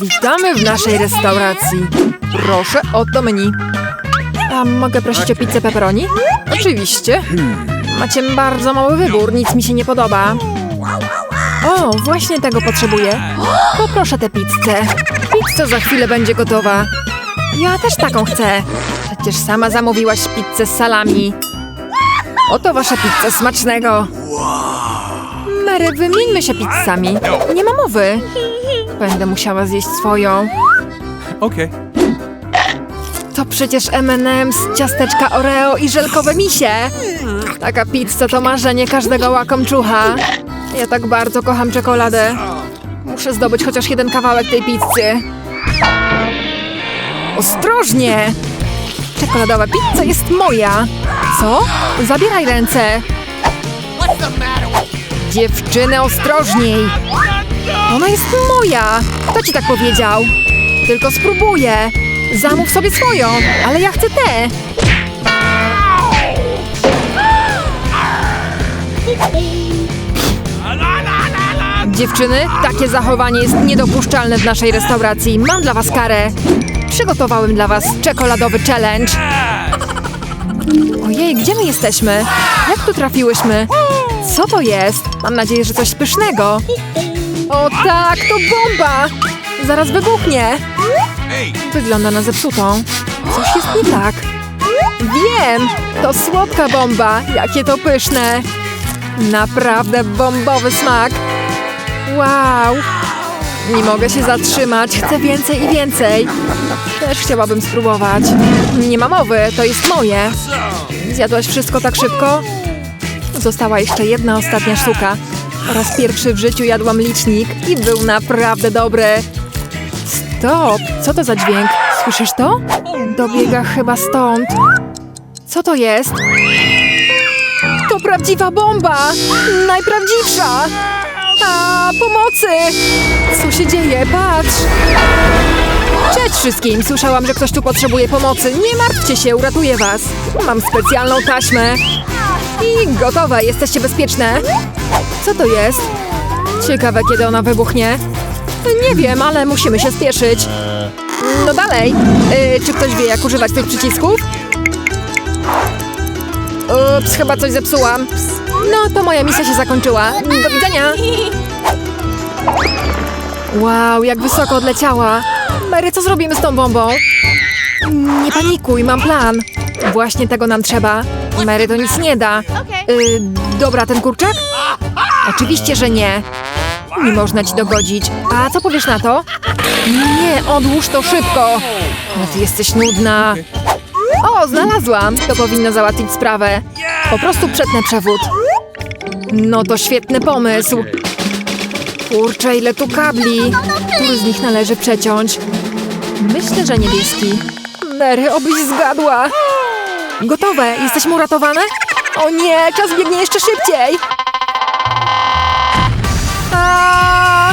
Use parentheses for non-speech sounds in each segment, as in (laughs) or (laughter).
Witamy w naszej restauracji. Proszę, oto menu. A mogę prosić o pizzę pepperoni? Oczywiście. Macie bardzo mały wybór, nic mi się nie podoba. O, właśnie tego potrzebuję. Poproszę tę pizzę. Pizza za chwilę będzie gotowa. Ja też taką chcę. Przecież sama zamówiłaś pizzę z salami. Oto wasza pizza smacznego. Mary, wymieńmy się pizzami. Nie ma mowy. Będę musiała zjeść swoją. Okay. To przecież M&M's, ciasteczka Oreo i żelkowe misie. Taka pizza to marzenie każdego łakomczucha. Ja tak bardzo kocham czekoladę. Muszę zdobyć chociaż jeden kawałek tej pizzy. Ostrożnie! Czekoladowa pizza jest moja. Co? Zabieraj ręce. Dziewczyny, ostrożniej! Ona jest moja! Kto ci tak powiedział? Tylko spróbuję. Zamów sobie swoją, ale ja chcę tę. Dziewczyny, takie zachowanie jest niedopuszczalne w naszej restauracji. Mam dla was karę. Przygotowałem dla was czekoladowy challenge. Ojej, gdzie my jesteśmy? Jak tu trafiłyśmy? Co to jest? Mam nadzieję, że coś pysznego. O tak, to bomba! Zaraz wybuchnie. Wygląda na zepsutą. Coś jest nie tak. Wiem! To słodka bomba. Jakie to pyszne. Naprawdę bombowy smak. Wow! Nie mogę się zatrzymać. Chcę więcej i więcej. Też chciałabym spróbować. Nie ma mowy, to jest moje. Zjadłaś wszystko tak szybko? Została jeszcze jedna ostatnia sztuka. Po raz pierwszy w życiu jadłam licznik i był naprawdę dobry. Stop! Co to za dźwięk? Słyszysz to? Dobiega chyba stąd. Co to jest? To prawdziwa bomba! Najprawdziwsza! A, pomocy! Co się dzieje? Patrz! Cześć wszystkim! Słyszałam, że ktoś tu potrzebuje pomocy. Nie martwcie się, uratuję was. Mam specjalną taśmę. I gotowe, jesteście bezpieczne. Co to jest? Ciekawe, kiedy ona wybuchnie. Nie wiem, ale musimy się spieszyć. No dalej. Y, czy ktoś wie, jak używać tych przycisków? Ups, chyba coś zepsułam. No, to moja misja się zakończyła. Do widzenia. Wow, jak wysoko odleciała. Mary, co zrobimy z tą bombą? Nie panikuj, mam plan. Właśnie tego nam trzeba. Mary to nic nie da. Y, dobra, ten kurczak? Oczywiście, że nie. Nie można ci dogodzić. A co powiesz na to? Nie, odłóż to szybko. No ty jesteś nudna. O, znalazłam. To powinno załatwić sprawę. Po prostu przetnę przewód. No to świetny pomysł. Kurczę, ile tu kabli. Który z nich należy przeciąć? Myślę, że niebieski. Mary, obyś zgadła. Gotowe. Jesteśmy uratowane? O nie, czas biegnie jeszcze szybciej. A,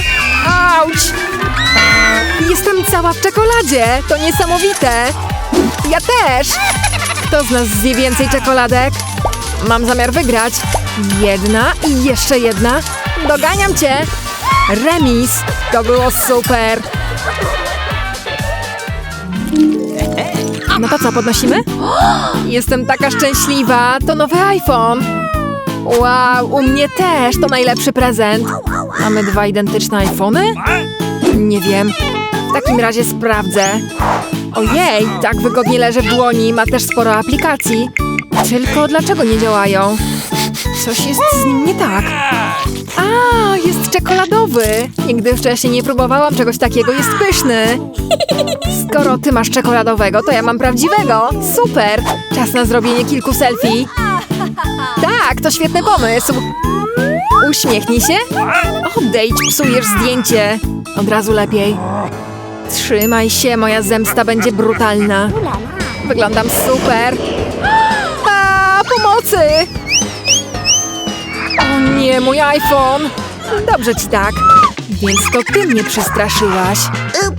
auć! Jestem cała w czekoladzie. To niesamowite. Ja też. Kto z nas zje więcej czekoladek? Mam zamiar wygrać. Jedna i jeszcze jedna. Doganiam cię. Remis. To było super. No to co, podnosimy? Jestem taka szczęśliwa. To nowy iPhone. Wow, u mnie też. To najlepszy prezent. Mamy dwa identyczne iPhony? Nie wiem. W takim razie sprawdzę. Ojej, tak wygodnie leży w dłoni. Ma też sporo aplikacji. Tylko dlaczego nie działają? Coś jest z nim nie tak. A, jest czekoladowy. Nigdy wcześniej nie próbowałam czegoś takiego. Jest pyszny. Skoro ty masz czekoladowego, to ja mam prawdziwego. Super. Czas na zrobienie kilku selfie. Tak, to świetny pomysł. Uśmiechnij się. Odejdź, psujesz zdjęcie. Od razu lepiej. Trzymaj się, moja zemsta będzie brutalna. Wyglądam super. A, pomocy! O nie, mój iPhone! Dobrze ci tak. Więc to ty mnie przestraszyłaś.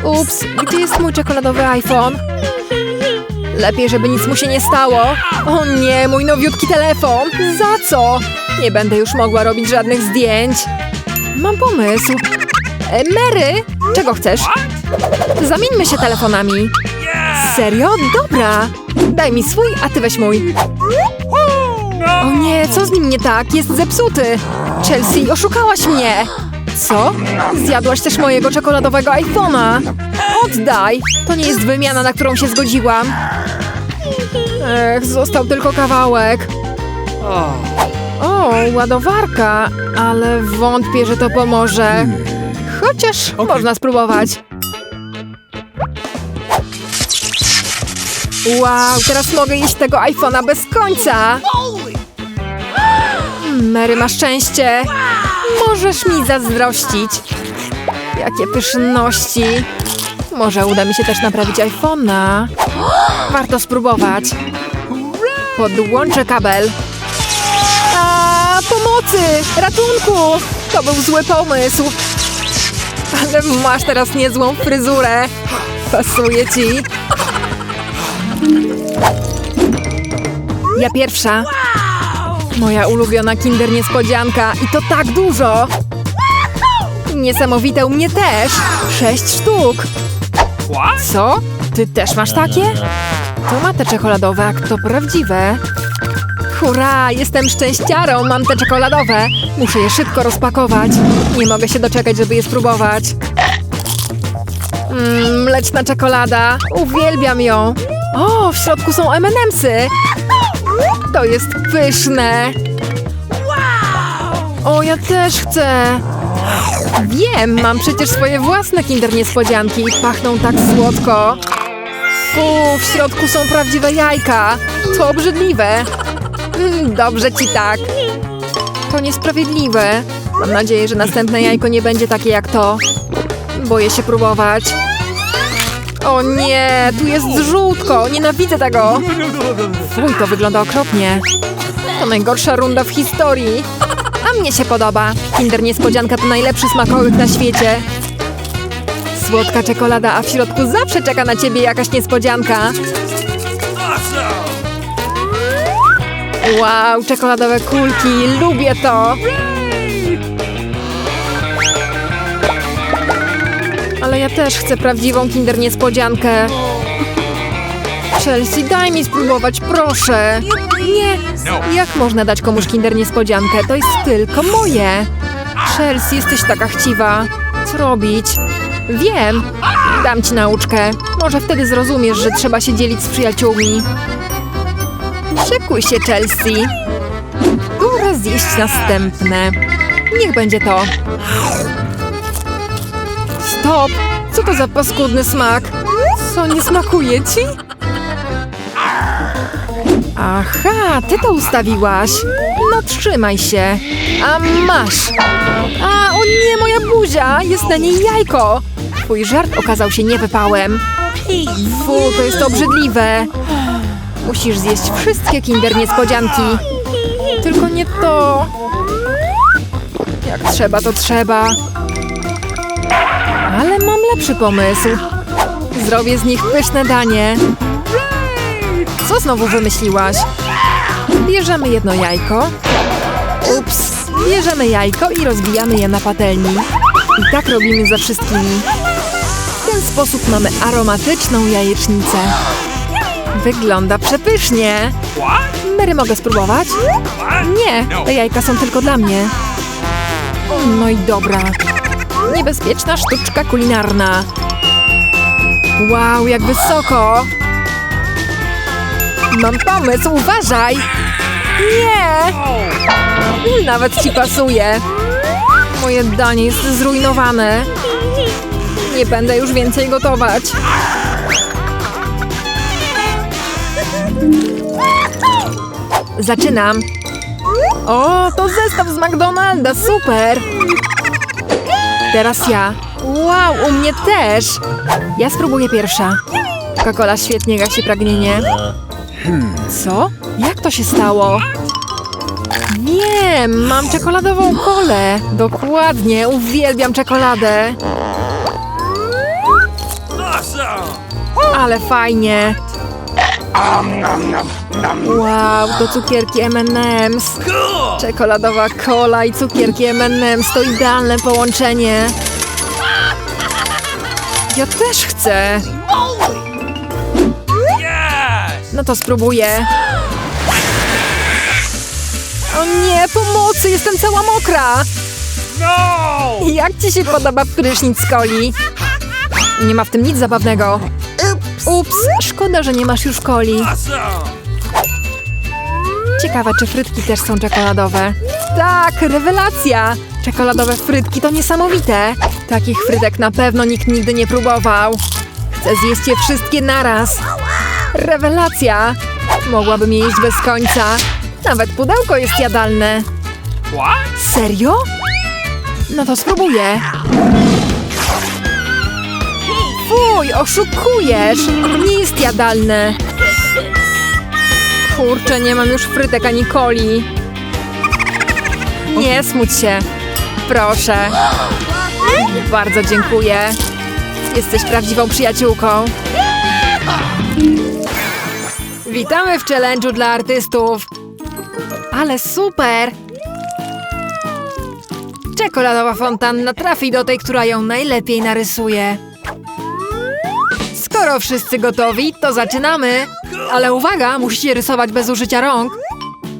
Ups, gdzie jest mój czekoladowy iPhone? Lepiej, żeby nic mu się nie stało. O nie, mój nowiutki telefon. Za co? Nie będę już mogła robić żadnych zdjęć. Mam pomysł. E, Mary, czego chcesz? Zamieńmy się telefonami. Serio? Dobra. Daj mi swój, a ty weź mój. O nie, co z nim nie tak? Jest zepsuty. Chelsea, oszukałaś mnie. Co? Zjadłaś też mojego czekoladowego iPhone'a. Oddaj. To nie jest wymiana, na którą się zgodziłam. Ech, został tylko kawałek. O, ładowarka, ale wątpię, że to pomoże. Chociaż można spróbować. Wow, teraz mogę jeść tego iPhone'a bez końca. Mm, Mary ma szczęście. Możesz mi zazdrościć. Jakie pyszności. Może uda mi się też naprawić iPhone'a. Warto spróbować. Podłączę kabel. A, pomocy! Ratunku! To był zły pomysł. Ale masz teraz niezłą fryzurę. Pasuje ci. Ja pierwsza. Moja ulubiona kinder niespodzianka i to tak dużo. Niesamowite u mnie też. Sześć sztuk. Co? Ty też masz takie? To ma te czekoladowe, jak to prawdziwe. Hurra, jestem szczęściarą, mam te czekoladowe. Muszę je szybko rozpakować. Nie mogę się doczekać, żeby je spróbować. Mmm, mleczna czekolada. Uwielbiam ją. O, w środku są M&M'sy. To jest pyszne. O, ja też chcę. Wiem, mam przecież swoje własne kinder niespodzianki pachną tak słodko. Fu, w środku są prawdziwe jajka. To obrzydliwe. Mm, Dobrze ci tak. To niesprawiedliwe. Mam nadzieję, że następne jajko nie będzie takie jak to. Boję się próbować. O nie, tu jest żółtko. Nienawidzę tego. Fuj, to wygląda okropnie. To najgorsza runda w historii. Mnie się podoba. Kinder Niespodzianka to najlepszy smakołyk na świecie. Słodka czekolada, a w środku zawsze czeka na ciebie jakaś niespodzianka. Wow, czekoladowe kulki, lubię to! Ale ja też chcę prawdziwą kinder niespodziankę. Chelsea, daj mi spróbować, proszę. Nie, jak można dać komuś kinder niespodziankę? To jest tylko moje. Chelsea, jesteś taka chciwa. Co robić? Wiem. Dam ci nauczkę. Może wtedy zrozumiesz, że trzeba się dzielić z przyjaciółmi. Szykuj się, Chelsea. Pora zjeść następne. Niech będzie to. Stop! Co to za paskudny smak? Co, nie smakuje ci? Aha, ty to ustawiłaś. No trzymaj się. A masz. A, o nie, moja buzia! Jest na niej jajko. Twój żart okazał się niewypałem. Fu, to jest obrzydliwe. Musisz zjeść wszystkie kinder niespodzianki. Tylko nie to. Jak trzeba, to trzeba. Ale mam lepszy pomysł. Zrobię z nich pyszne danie. Co znowu wymyśliłaś? Bierzemy jedno jajko. Ups. Bierzemy jajko i rozbijamy je na patelni. I tak robimy ze wszystkimi. W ten sposób mamy aromatyczną jajecznicę. Wygląda przepysznie. Mary, mogę spróbować? Nie, te jajka są tylko dla mnie. No i dobra. Niebezpieczna sztuczka kulinarna. Wow, jak wysoko! Mam pomysł, uważaj! Nie! Nawet ci pasuje. Moje danie jest zrujnowane. Nie będę już więcej gotować. Zaczynam. O, to zestaw z McDonalda, super! Teraz ja. Wow, u mnie też! Ja spróbuję pierwsza. Coca-Cola świetnie gasi pragnienie. Co? Jak to się stało? Wiem, mam czekoladową kolę. Dokładnie, uwielbiam czekoladę. Ale fajnie. Wow, to cukierki M&M's. Czekoladowa kola i cukierki M&M's to idealne połączenie. Ja też chcę. No to spróbuję. O nie, pomocy, jestem cała mokra. No! Jak ci się podoba prysznic z coli? Nie ma w tym nic zabawnego. Ups, szkoda, że nie masz już coli. Ciekawe, czy frytki też są czekoladowe. Tak, rewelacja! Czekoladowe frytki to niesamowite. Takich frytek na pewno nikt nigdy nie próbował. Chcę zjeść je wszystkie naraz. Rewelacja! Mogłabym je jeść bez końca. Nawet pudełko jest jadalne. Serio? No to spróbuję. Fuj, oszukujesz! Nie jest jadalne. Kurczę, nie mam już frytek ani coli. Nie smuć się. Proszę. Bardzo dziękuję. Jesteś prawdziwą przyjaciółką. Witamy w challenge'u dla artystów. Ale super! Czekoladowa fontanna trafi do tej, która ją najlepiej narysuje. Skoro wszyscy gotowi, to zaczynamy. Ale uwaga, musicie rysować bez użycia rąk.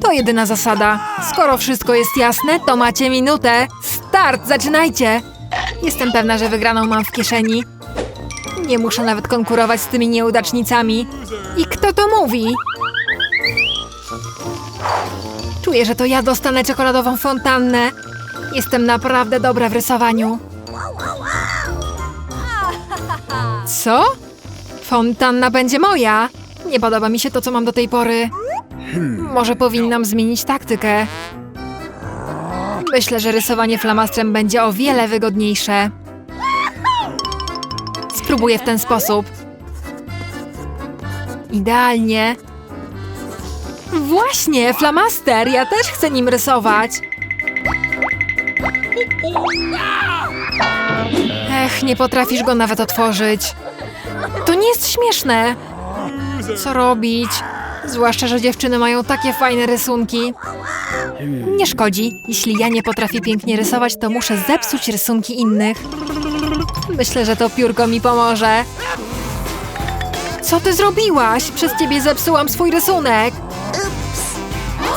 To jedyna zasada. Skoro wszystko jest jasne, to macie minutę. Start, zaczynajcie! Jestem pewna, że wygraną mam w kieszeni. Nie muszę nawet konkurować z tymi nieudacznicami. I kto to mówi? Czuję, że to ja dostanę czekoladową fontannę. Jestem naprawdę dobra w rysowaniu. Co? Fontanna będzie moja. Nie podoba mi się to, co mam do tej pory. Może powinnam zmienić taktykę. Myślę, że rysowanie flamastrem będzie o wiele wygodniejsze. Spróbuję w ten sposób. Idealnie. Właśnie, flamaster! Ja też chcę nim rysować. Ech, nie potrafisz go nawet otworzyć. To nie jest śmieszne. Co robić? Zwłaszcza, że dziewczyny mają takie fajne rysunki. Nie szkodzi. Jeśli ja nie potrafię pięknie rysować, to muszę zepsuć rysunki innych. Myślę, że to piórko mi pomoże. Co ty zrobiłaś? Przez ciebie zepsułam swój rysunek.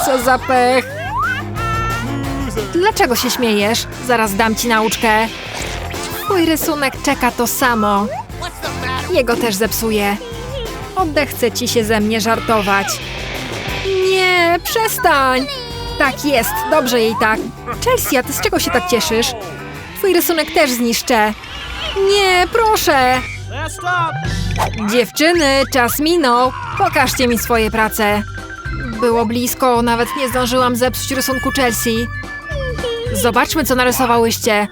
Co za pech. Dlaczego się śmiejesz? Zaraz dam ci nauczkę. Twój rysunek czeka to samo. Jego też zepsuję. Odechce ci się ze mnie żartować. Nie, przestań! Tak jest, dobrze jej tak. Chelsea, ty z czego się tak cieszysz? Twój rysunek też zniszczę. Nie, proszę! Dziewczyny, czas minął. Pokażcie mi swoje prace. Było blisko, nawet nie zdążyłam zepsuć rysunku Chelsea. Zobaczmy, co narysowałyście.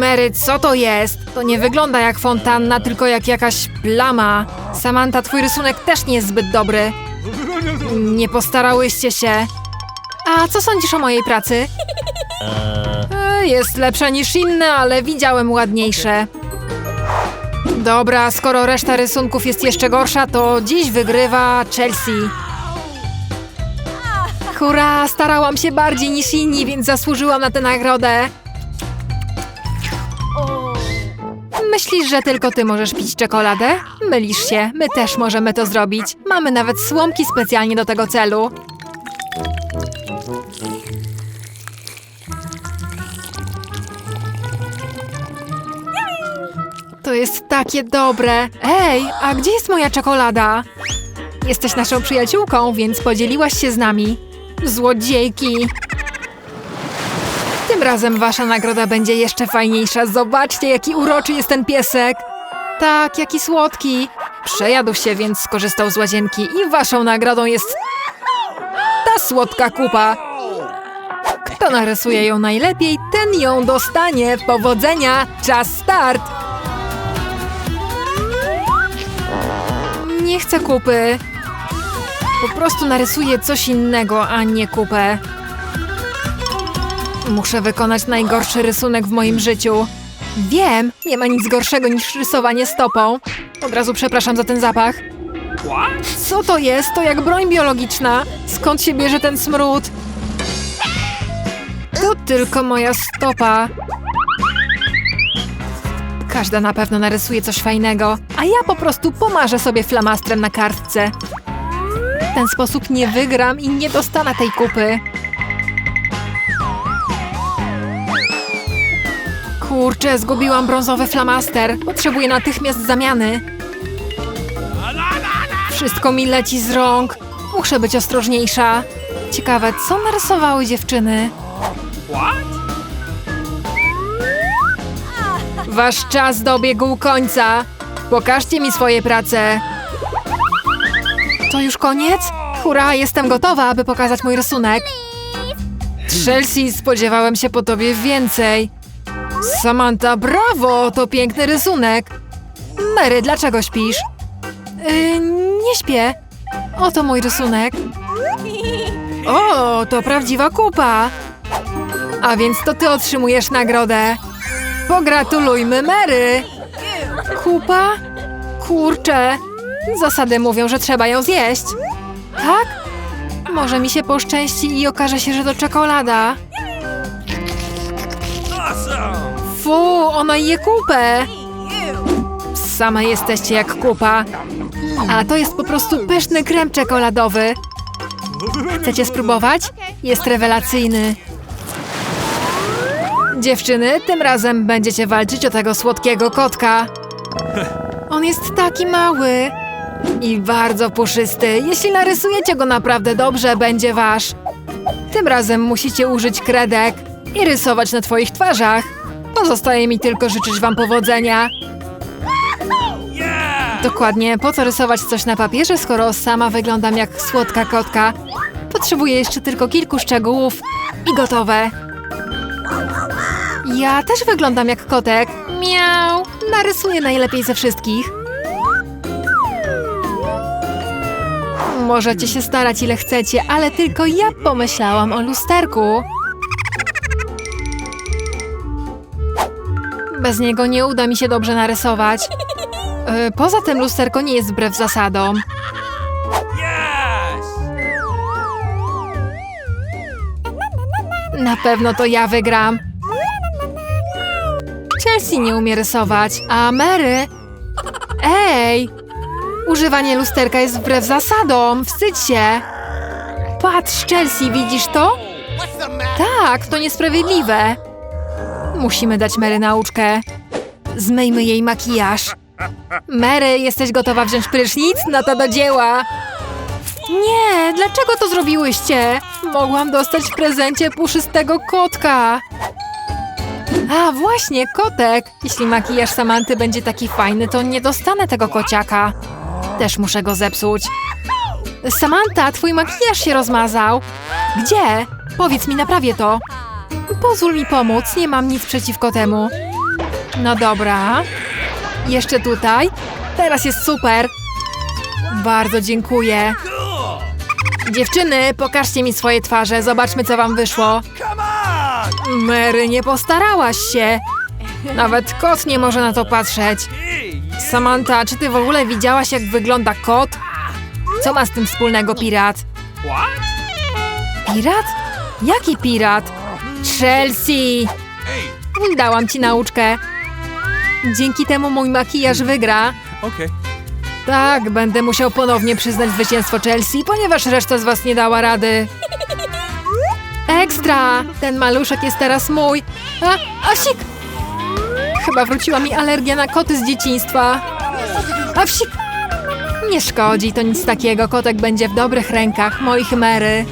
Mary, co to jest? To nie wygląda jak fontanna, tylko jak jakaś plama. Samantha, twój rysunek też nie jest zbyt dobry. Nie postarałyście się. A co sądzisz o mojej pracy? (laughs) E, Jest lepsza niż inne, ale widziałem ładniejsze. Dobra, skoro reszta rysunków jest jeszcze gorsza, to dziś wygrywa Chelsea. Hurra, starałam się bardziej niż inni, więc zasłużyłam na tę nagrodę. Myślisz, że tylko ty możesz pić czekoladę? Mylisz się, my też możemy to zrobić. Mamy nawet słomki specjalnie do tego celu. Jest takie dobre. Ej, a gdzie jest moja czekolada? Jesteś naszą przyjaciółką, więc podzieliłaś się z nami. Złodziejki! Tym razem wasza nagroda będzie jeszcze fajniejsza. Zobaczcie, jaki uroczy jest ten piesek. Tak, jaki słodki. Przejadł się, więc skorzystał z łazienki i waszą nagrodą jest ta słodka kupa. Kto narysuje ją najlepiej, ten ją dostanie. Powodzenia! Czas start! Nie chcę kupy. Po prostu narysuję coś innego, a nie kupę. Muszę wykonać najgorszy rysunek w moim życiu. Wiem, nie ma nic gorszego niż rysowanie stopą. Od razu przepraszam za ten zapach. Co to jest? To jak broń biologiczna. Skąd się bierze ten smród? To tylko moja stopa. Każda na pewno narysuje coś fajnego, a ja po prostu pomarzę sobie flamastrem na kartce. W ten sposób nie wygram i nie dostanę tej kupy. Kurczę, zgubiłam brązowy flamaster. Potrzebuję natychmiast zamiany. Wszystko mi leci z rąk. Muszę być ostrożniejsza. Ciekawe, co narysowały dziewczyny? Wasz czas dobiegł końca. Pokażcie mi swoje prace. To już koniec? Hurra, jestem gotowa, aby pokazać mój rysunek. Chelsea, spodziewałem się po tobie więcej. Samantha, brawo, to piękny rysunek. Mary, dlaczego śpisz? Yy, nie śpię. Oto mój rysunek. O, to prawdziwa kupa. A więc to ty otrzymujesz nagrodę. Pogratulujmy Mary! Kupa? Kurczę. Zasady mówią, że trzeba ją zjeść. Tak? Może mi się poszczęści i okaże się, że to czekolada. Fu, ona je kupę. Same jesteście jak kupa. A to jest po prostu pyszny krem czekoladowy. Chcecie spróbować? Jest rewelacyjny. Dziewczyny, tym razem będziecie walczyć o tego słodkiego kotka. On jest taki mały i bardzo puszysty. Jeśli narysujecie go naprawdę dobrze, będzie wasz. Tym razem musicie użyć kredek i rysować na twoich twarzach. Pozostaje mi tylko życzyć wam powodzenia. Dokładnie, po co rysować coś na papierze, skoro sama wyglądam jak słodka kotka? Potrzebuję jeszcze tylko kilku szczegółów i gotowe. Ja też wyglądam jak kotek. Miau! Narysuję najlepiej ze wszystkich. Możecie się starać ile chcecie, ale tylko ja pomyślałam o lusterku. Bez niego nie uda mi się dobrze narysować. E, Poza tym lusterko nie jest wbrew zasadom. Na pewno to ja wygram. Chelsea nie umie rysować, a Mary... Ej! Używanie lusterka jest wbrew zasadom. Wstydź się. Patrz, Chelsea, widzisz to? Tak, to niesprawiedliwe. Musimy dać Mary nauczkę. Zmyjmy jej makijaż. Mary, jesteś gotowa wziąć prysznic? No to do dzieła. Nie, dlaczego to zrobiłyście? Mogłam dostać w prezencie puszystego kotka. A, właśnie, kotek. Jeśli makijaż Samanty będzie taki fajny, to nie dostanę tego kociaka. Też muszę go zepsuć. Samantha, twój makijaż się rozmazał. Gdzie? Powiedz mi, naprawię to. Pozwól mi pomóc, nie mam nic przeciwko temu. No dobra. Jeszcze tutaj. Teraz jest super. Bardzo dziękuję. Dziewczyny, pokażcie mi swoje twarze, zobaczmy co wam wyszło. Mary, nie postarałaś się. Nawet kot nie może na to patrzeć. Samantha, czy ty w ogóle widziałaś jak wygląda kot? Co ma z tym wspólnego pirat? Pirat? Jaki pirat? Chelsea! Dałam ci nauczkę. Dzięki temu mój makijaż wygra. Tak, będę musiał ponownie przyznać zwycięstwo Chelsea, ponieważ reszta z was nie dała rady. Ekstra! Ten maluszek jest teraz mój. A, Asik! Chyba wróciła mi alergia na koty z dzieciństwa. A wsik! Nie szkodzi, to nic takiego. Kotek będzie w dobrych rękach, moich Mary.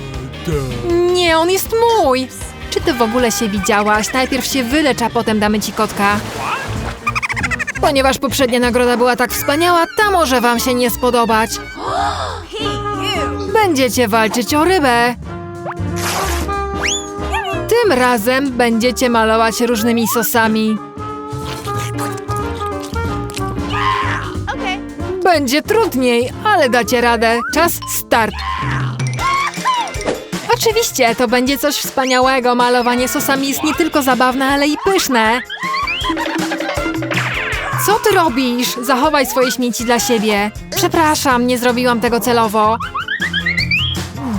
Nie, on jest mój! Czy ty w ogóle się widziałaś? Najpierw się wylecz, a potem damy ci kotka. Ponieważ poprzednia nagroda była tak wspaniała, ta może wam się nie spodobać. Będziecie walczyć o rybę. Tym razem będziecie malować różnymi sosami. Będzie trudniej, ale dacie radę. Czas start. Oczywiście, to będzie coś wspaniałego. Malowanie sosami jest nie tylko zabawne, ale i pyszne. Co ty robisz? Zachowaj swoje śmieci dla siebie. Przepraszam, nie zrobiłam tego celowo.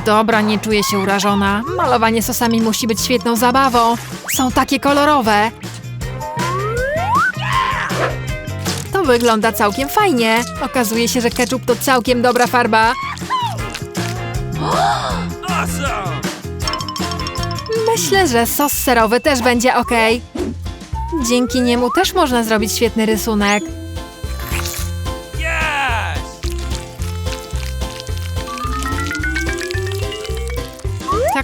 Dobra, nie czuję się urażona. Malowanie sosami musi być świetną zabawą. Są takie kolorowe. wygląda całkiem fajnie. Okazuje się, że ketchup to całkiem dobra farba. Myślę, że sos serowy też będzie ok. Dzięki niemu też można zrobić świetny rysunek.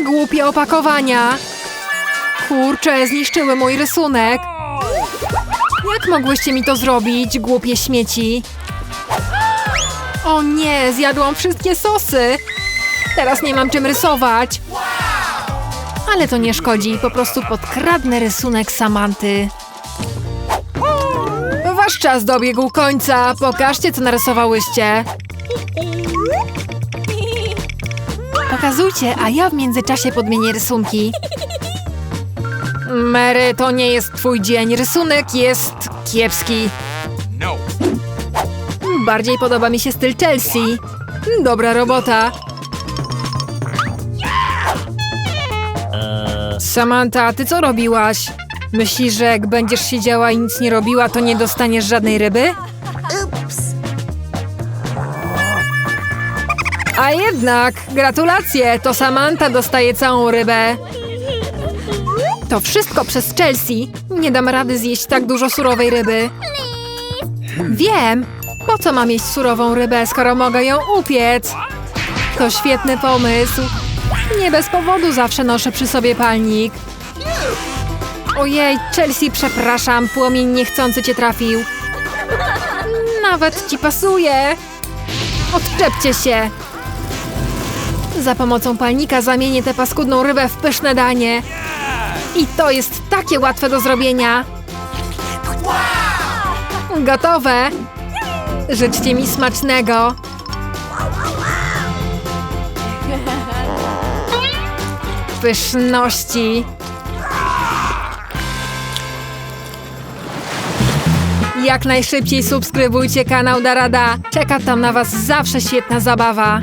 Głupie opakowania! Kurczę, zniszczyły mój rysunek! Jak mogłyście mi to zrobić, głupie śmieci? O nie, zjadłam wszystkie sosy! Teraz nie mam czym rysować! Ale to nie szkodzi, po prostu podkradnę rysunek Samanty. Wasz czas dobiegł końca. Pokażcie, co narysowałyście. Pokazujcie, a ja w międzyczasie podmienię rysunki. Mary, to nie jest twój dzień. Rysunek jest kiepski. No. Bardziej podoba mi się styl Chelsea. Dobra robota. Samantha, ty co robiłaś? Myślisz, że jak będziesz siedziała i nic nie robiła, to nie dostaniesz żadnej ryby? A jednak, gratulacje, to Samantha dostaje całą rybę. To wszystko przez Chelsea. Nie dam rady zjeść tak dużo surowej ryby. Wiem, po co mam jeść surową rybę, skoro mogę ją upiec? To świetny pomysł. Nie bez powodu zawsze noszę przy sobie palnik. Ojej, Chelsea, przepraszam, płomień niechcący cię trafił. Nawet ci pasuje. Odczepcie się. Za pomocą palnika zamienię tę paskudną rybę w pyszne danie. I to jest takie łatwe do zrobienia. Gotowe. Życzcie mi smacznego. Pyszności. Jak najszybciej subskrybujcie kanał Darada. Czeka tam na Was zawsze świetna zabawa.